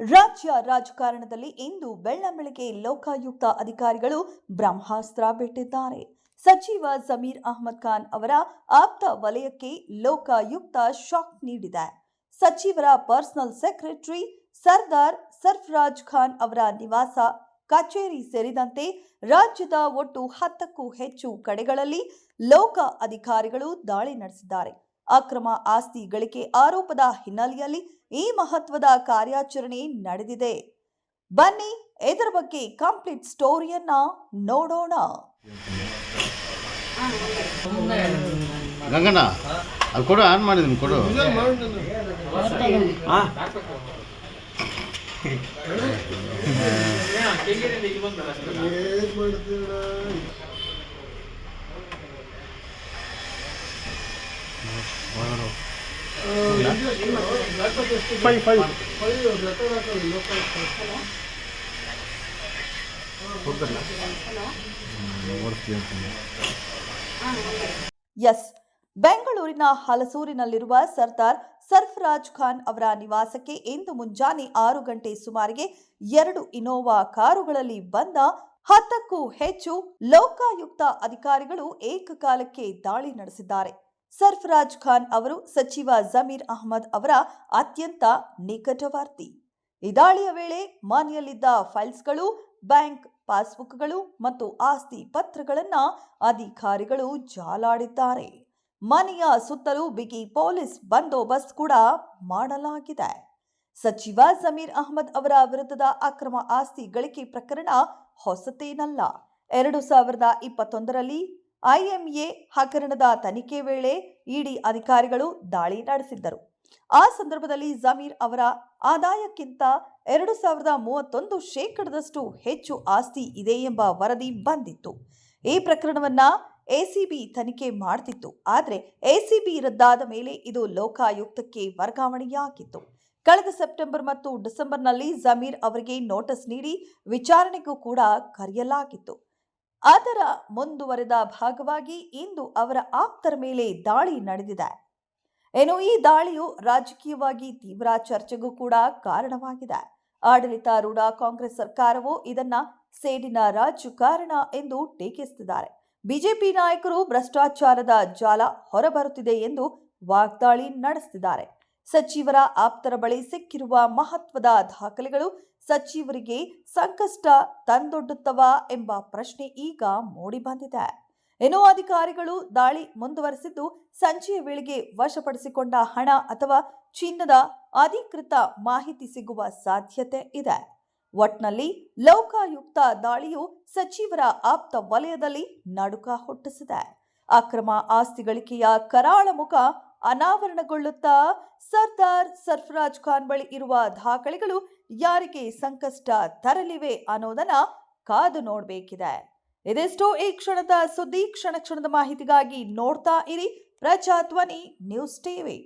ರಾಜ್ಯ ರಾಜಕಾರಣದಲ್ಲಿ ಇಂದು ಬೆಳ್ಳಂಬೆಳಗ್ಗೆ ಲೋಕಾಯುಕ್ತ ಅಧಿಕಾರಿಗಳು ಬ್ರಹ್ಮಾಸ್ತ್ರ ಬಿಟ್ಟಿದ್ದಾರೆ. ಸಚಿವ ಜಮೀರ್ ಅಹ್ಮದ್ ಖಾನ್ ಅವರ ಆಪ್ತ ವಲಯಕ್ಕೆ ಲೋಕಾಯುಕ್ತ ಶಾಕ್ ನೀಡಿದೆ. ಸಚಿವರ ಪರ್ಸನಲ್ ಸೆಕ್ರೆಟರಿ ಸರ್ದಾರ್ ಸರ್ಫರಾಜ್ ಖಾನ್ ಅವರ ನಿವಾಸ, ಕಚೇರಿ ಸೇರಿದಂತೆ ರಾಜ್ಯದ ಒಟ್ಟು ಹತ್ತಕ್ಕೂ ಹೆಚ್ಚು ಕಡೆಗಳಲ್ಲಿ ಲೋಕ ಅಧಿಕಾರಿಗಳು ದಾಳಿ ನಡೆಸಿದ್ದಾರೆ. ಅಕ್ರಮ ಆಸ್ತಿ ಗಳಿಕೆ ಆರೋಪದ ಹಿನ್ನೆಲೆಯಲ್ಲಿ ಈ ಮಹತ್ವದ ಕಾರ್ಯಾಚರಣೆ ನಡೆದಿದೆ ಬನ್ನಿ ಇದರ ಬಗ್ಗೆ ಕಂಪ್ಲೀಟ್ ಸ್ಟೋರಿಯನ್ನ ನೋಡೋಣ ಗಂಗಣ್ಣ ಅದು ಕೊಡು ಆನ್ ಮಾಡಿದ್ದೀನಿ ಕೊಡು ಎಸ್ ಬೆಂಗಳೂರಿನ ಹಲಸೂರಿನಲ್ಲಿರುವ ಸರ್ದಾರ್ ಸರ್ಫರಾಜ್ ಖಾನ್ ಅವರ ನಿವಾಸಕ್ಕೆ ಇಂದು ಮುಂಜಾನೆ ಆರು ಗಂಟೆ ಸುಮಾರಿಗೆ ಎರಡು ಇನೋವಾ ಕಾರುಗಳಲ್ಲಿ ಬಂದ ಹತ್ತಕ್ಕೂ ಹೆಚ್ಚು ಲೋಕಾಯುಕ್ತ ಅಧಿಕಾರಿಗಳು ಏಕಕಾಲಕ್ಕೆ ದಾಳಿ ನಡೆಸಿದ್ದಾರೆ. ಸರ್ಫರಾಜ್ ಖಾನ್ ಅವರು ಸಚಿವ ಜಮೀರ್ ಅಹಮದ್ ಅವರ ಅತ್ಯಂತ ನಿಕಟವಾರ್ತಿ. ಈ ದಾಳಿಯ ವೇಳೆ ಮನೆಯಲ್ಲಿದ್ದ ಫೈಲ್ಸ್ಗಳು, ಬ್ಯಾಂಕ್ ಪಾಸ್ಬುಕ್ಗಳು ಮತ್ತು ಆಸ್ತಿ ಪತ್ರಗಳನ್ನ ಅಧಿಕಾರಿಗಳು ಜಾಲಾಡಿದ್ದಾರೆ. ಮನೆಯ ಸುತ್ತಲೂ ಬಿಗಿ ಪೊಲೀಸ್ ಬಂದೋಬಸ್ತ್ ಕೂಡ ಮಾಡಲಾಗಿದೆ. ಸಚಿವ ಜಮೀರ್ ಅಹಮದ್ ಅವರ ವಿರುದ್ಧದ ಅಕ್ರಮ ಆಸ್ತಿ ಗಳಿಕೆ ಪ್ರಕರಣ ಹೊಸತೇನಲ್ಲ. ಎರಡು ಸಾವಿರದ ಇಪ್ಪತ್ತೊಂದರಲ್ಲಿ ಐಎಂಎ ಹಗರಣದ ತನಿಖೆ ವೇಳೆ ಇಡಿ ಅಧಿಕಾರಿಗಳು ದಾಳಿ ನಡೆಸಿದ್ದರು. ಆ ಸಂದರ್ಭದಲ್ಲಿ ಜಮೀರ್ ಅವರ ಆದಾಯಕ್ಕಿಂತ ಎರಡು ಸಾವಿರದ ಮೂವತ್ತೊಂದು ಶೇಕಡದಷ್ಟು ಹೆಚ್ಚು ಆಸ್ತಿ ಇದೆ ಎಂಬ ವರದಿ ಬಂದಿತ್ತು. ಈ ಪ್ರಕರಣವನ್ನ ಎಸಿಬಿ ತನಿಖೆ ಮಾಡ್ತಿತ್ತು. ಆದರೆ ಎಸಿಬಿ ರದ್ದಾದ ಮೇಲೆ ಇದು ಲೋಕಾಯುಕ್ತಕ್ಕೆ ವರ್ಗಾವಣೆಯಾಗಿತ್ತು. ಕಳೆದ ಸೆಪ್ಟೆಂಬರ್ ಮತ್ತು ಡಿಸೆಂಬರ್ನಲ್ಲಿ ಜಮೀರ್ ಅವರಿಗೆ ನೋಟಿಸ್ ನೀಡಿ ವಿಚಾರಣೆಗೂ ಕೂಡ ಕರೆಯಲಾಗಿತ್ತು. ಅದರ ಮುಂದುವರೆದ ಭಾಗವಾಗಿ ಇಂದು ಅವರ ಆಪ್ತರ ಮೇಲೆ ದಾಳಿ ನಡೆದಿದೆ. ಏನು, ಈ ದಾಳಿಯು ರಾಜಕೀಯವಾಗಿ ತೀವ್ರ ಚರ್ಚೆಗೂ ಕೂಡ ಕಾರಣವಾಗಿದೆ. ಆಡಳಿತಾರೂಢ ಕಾಂಗ್ರೆಸ್ ಸರ್ಕಾರವು ಇದನ್ನ ಸೇಡಿನ ರಾಜಕಾರಣ ಎಂದು ಟೀಕಿಸುತ್ತಿದ್ದಾರೆ. ಬಿಜೆಪಿ ನಾಯಕರು ಭ್ರಷ್ಟಾಚಾರದ ಜಾಲ ಹೊರಬರುತ್ತಿದೆ ಎಂದು ವಾಗ್ದಾಳಿ ನಡೆಸುತ್ತಿದ್ದಾರೆ. ಸಚಿವರ ಆಪ್ತರ ಬಳಿ ಸಿಕ್ಕಿರುವ ಮಹತ್ವದ ದಾಖಲೆಗಳು ಸಚಿವರಿಗೆ ಸಂಕಷ್ಟ ತಂದೊಡ್ಡುತ್ತವ ಎಂಬ ಪ್ರಶ್ನೆ ಈಗ ಮೂಡಿಬಂದಿದೆ ಇನ್ನು ಅಧಿಕಾರಿಗಳು ದಾಳಿ ಮುಂದುವರೆಸಿದ್ದು ಸಂಜೆಯ ವೇಳೆಗೆ ವಶಪಡಿಸಿಕೊಂಡ ಹಣ ಅಥವಾ ಚಿನ್ನದ ಅಧಿಕೃತ ಮಾಹಿತಿ ಸಿಗುವ ಸಾಧ್ಯತೆ ಇದೆ. ಒಟ್ನಲ್ಲಿ ಲೋಕಾಯುಕ್ತ ದಾಳಿಯು ಸಚಿವರ ಆಪ್ತ ವಲಯದಲ್ಲಿ ನಡುಕ ಹುಟ್ಟಿಸಿದೆ. ಅಕ್ರಮ ಆಸ್ತಿ ಗಳಿಕೆಯ ಕರಾಳ ಮುಖ ಅನಾವರಣಗೊಳ್ಳುತ್ತಾ ಸರ್ದಾರ್ ಸರ್ಫರಾಜ್ ಖಾನ್ ಬಳಿ ಇರುವ ದಾಖಲೆಗಳು ಯಾರಿಗೆ ಸಂಕಷ್ಟ ತರಲಿವೆ ಅನ್ನೋದನ್ನ ಕಾದು ನೋಡಬೇಕಿದೆ. ಇದೆಷ್ಟೋ ಈ ಕ್ಷಣದ ಸುದ್ದಿ, ಕ್ಷಣ ಕ್ಷಣದ ಮಾಹಿತಿಗಾಗಿ ನೋಡ್ತಾ ಇರಿ ಪ್ರಜಾಧ್ವನಿ ನ್ಯೂಸ್ ಟಿವಿ.